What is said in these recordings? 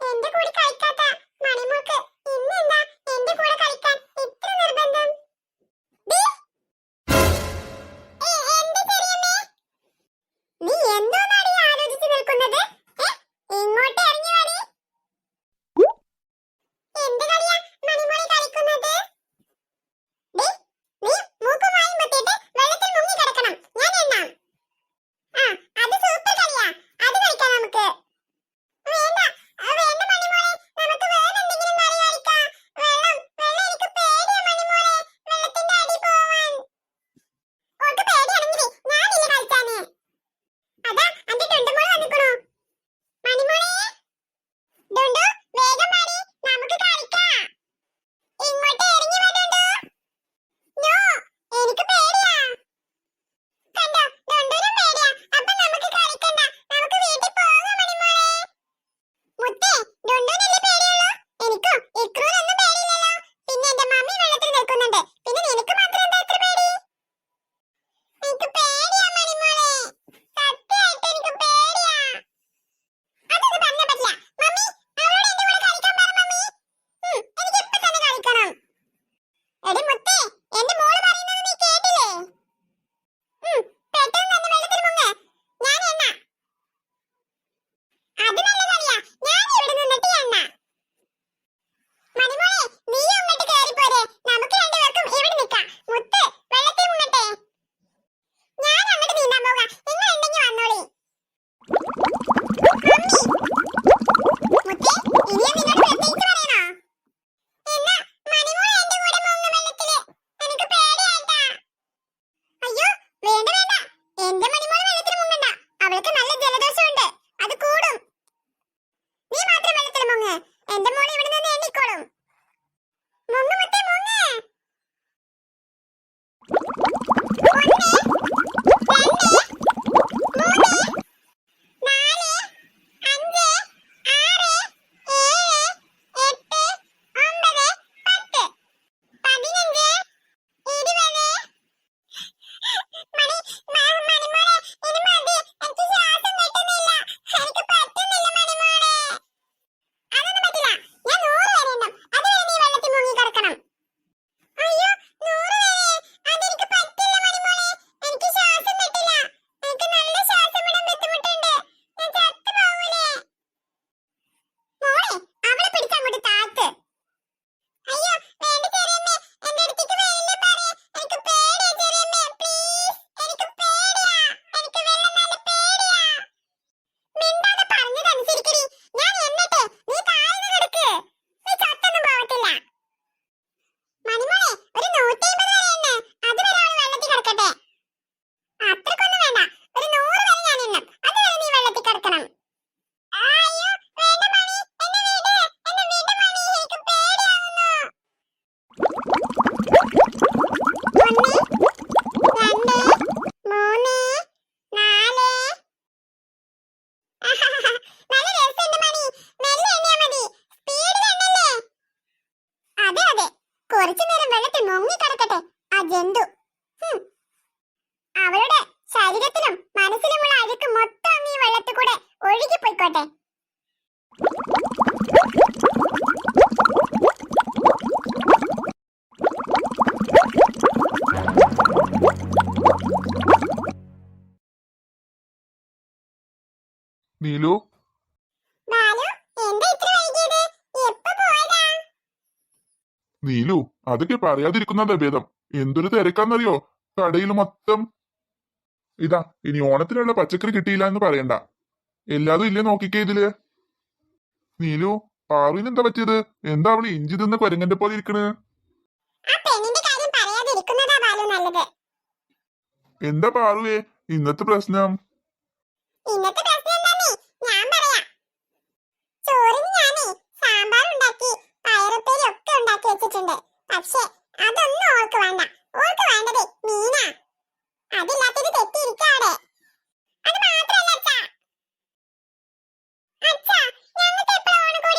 എന്റെ കൂടി കഴിക്കാത്ത മണിമോൾക്ക് കുറച്ചു നേരം വെള്ളത്തിൽ മുങ്ങിക്കിടക്കട്ടെ ആ ജന്തു. അവളുടെ ശരീരത്തിലും മനസ്സിലുമുള്ള അഴുക്ക് മൊത്തം ഈ വെള്ളത്തിൽ കൂടെ ഒഴുകി പോയിക്കോട്ടെ നീലു അതൊക്കെ പറയാതിരിക്കുന്നതാ ഭേദം. എന്തൊരു തിരക്കാന്നറിയോ? കടയിൽ മൊത്തം ഇതാ ഇനി ഓണത്തിനുള്ള പച്ചക്കറി കിട്ടിയില്ല എന്ന് പറയണ്ട. എല്ലാതും ഇല്ലേ നോക്കിക്കേ ഇതിൽ? നീലു പാറുവിന് എന്താ പറ്റിയത്? എന്താ അവൾ ഇഞ്ചി തിന്ന് കുരങ്ങന്റെ പോലെ ഇരിക്കണേ? എന്താ പാറുവേ? ഇന്നത്തെ പ്രശ്നം. ഇന്നത്തെ വേണ്ട. ഓൾക്ക് വേണ്ടത് മീന. അതില്ലാത്തത് തെറ്റിയിരിക്കാടെ അത് മാത്രല്ല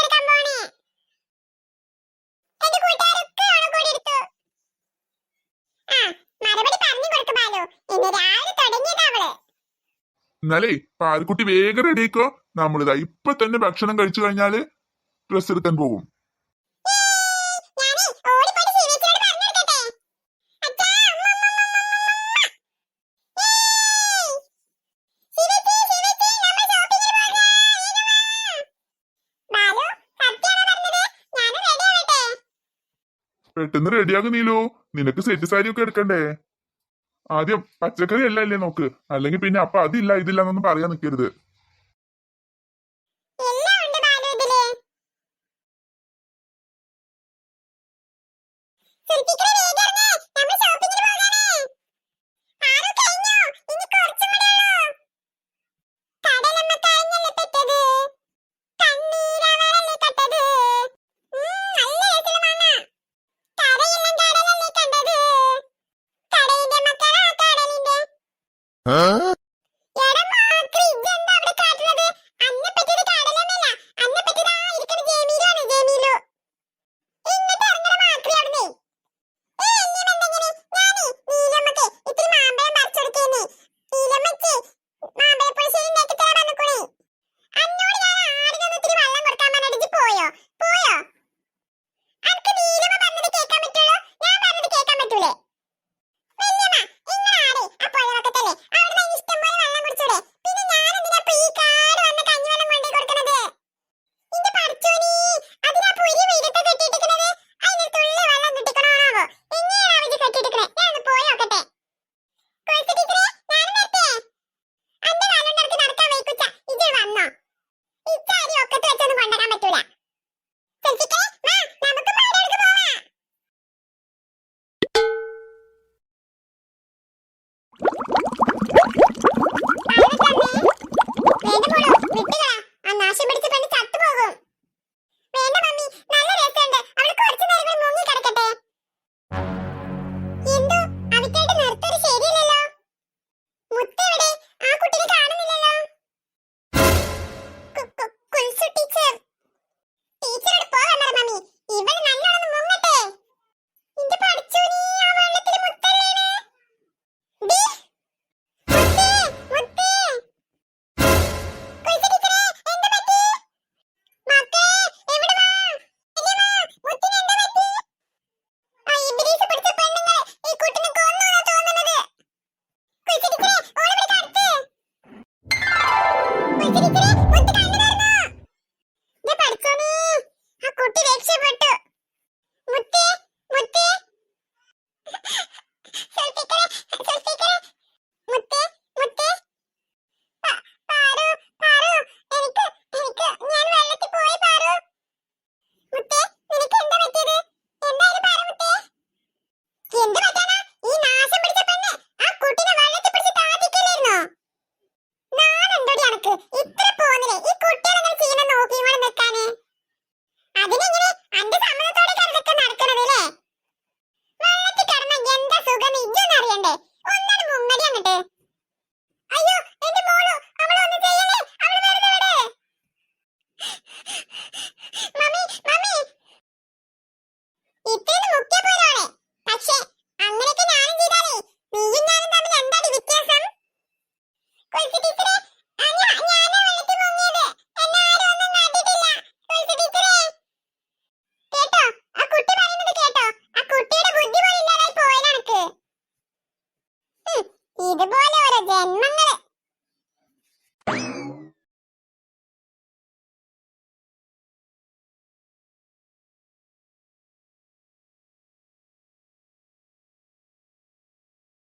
എടുക്കാൻ ആ പറഞ്ഞു കൊടുക്ക് എന്നാലേ പാൽക്കുട്ടി വേഗം റെഡിയാക്കോ നമ്മളിതാ ഇപ്പൊ തന്നെ ഭക്ഷണം കഴിച്ചു കഴിഞ്ഞാൽ ഡ്രസ് എടുക്കാൻ പോകും പെട്ടെന്ന് റെഡിയാകുന്നില്ലോ നിനക്ക് സെറ്റ് സാരി ഒക്കെ എടുക്കണ്ടേ? ആദ്യം പച്ചക്കറി എല്ലാം അല്ലേ നോക്ക്. അല്ലെങ്കിൽ പിന്നെ അപ്പൊ അതില്ല ഇതില്ല എന്നൊന്നും പറയാൻ നിൽക്കരുത് ಇತ್ತ